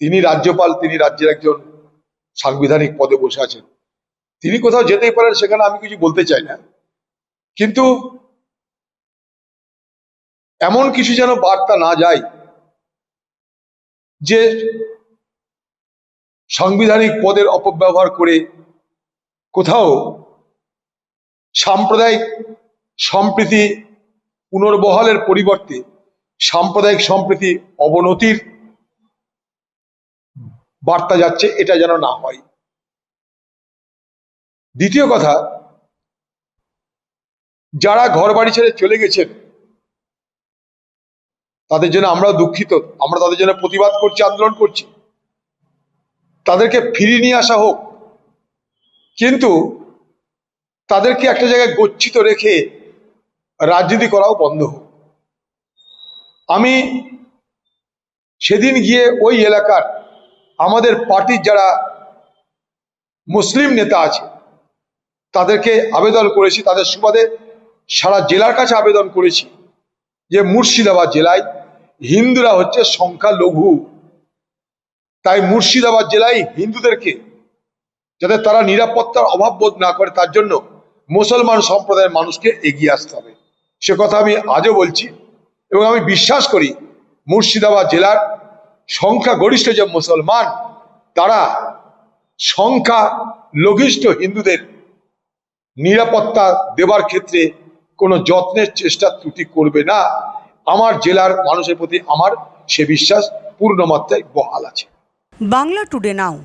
তিনি রাজ্যপাল, তিনি রাজ্যের একজন সাংবিধানিক পদে বসে আছেন। তিনি কোথাও যেতেই পারেন সেখানে আমি কিছু বলতে চাই না। কিন্তু এমন কিছু যেন বার্তা না যায় যে সাংবিধানিক পদের অপব্যবহার করে কোথাও সাম্প্রদায়িক সম্প্রীতি পুনর্বহালের পরিবর্তে সাম্প্রদায়িক সম্প্রীতি অবনতির বার্তা যাচ্ছে, এটা যেন না হয়। দ্বিতীয় কথা, যারা ঘর বাড়ি ছেড়ে চলে গেছেন, তাদের জন্য আমরা দুঃখিত। আমরা তাদের জন্য প্রতিবাদ করছি, আন্দোলন করছি। তাদেরকে ফিরিয়ে নিয়ে আসা হোক। কিন্তু তাদেরকে একটা জায়গায় গচ্ছিত রেখে রাজনীতি করাও বন্ধ হোক। আমি সেদিন গিয়ে ওই এলাকার আমাদের পার্টির যারা মুসলিম নেতা আছে, তাদেরকে আবেদন করেছি, তাদের সুবাদে সারা জেলার কাছে আবেদন করেছি যে মুর্শিদাবাদ জেলায় হিন্দুরা হচ্ছে সংখ্যালঘু। তাই মুর্শিদাবাদ জেলায় হিন্দুদেরকে যাতে তারা নিরাপত্তার অভাব বোধ না করে, তার জন্য মুসলমান সম্প্রদায়ের মানুষকে এগিয়ে আসতে হবে। সে কথা আমি আজও বলছি এবং আমি বিশ্বাস করি মুর্শিদাবাদ জেলার সংখ্যা গরিষ্ঠ যে মুসলমান, তারা সংখ্যা লঘিষ্ঠ হিন্দুদের নিরাপত্তা দেবার ক্ষেত্রে কোনো যত্নের চেষ্টা ত্রুটি করবে না। আমার জেলার মানুষের প্রতি আমার সে বিশ্বাস পূর্ণ মাত্রায় বহাল আছে। বাংলা টুডে নাও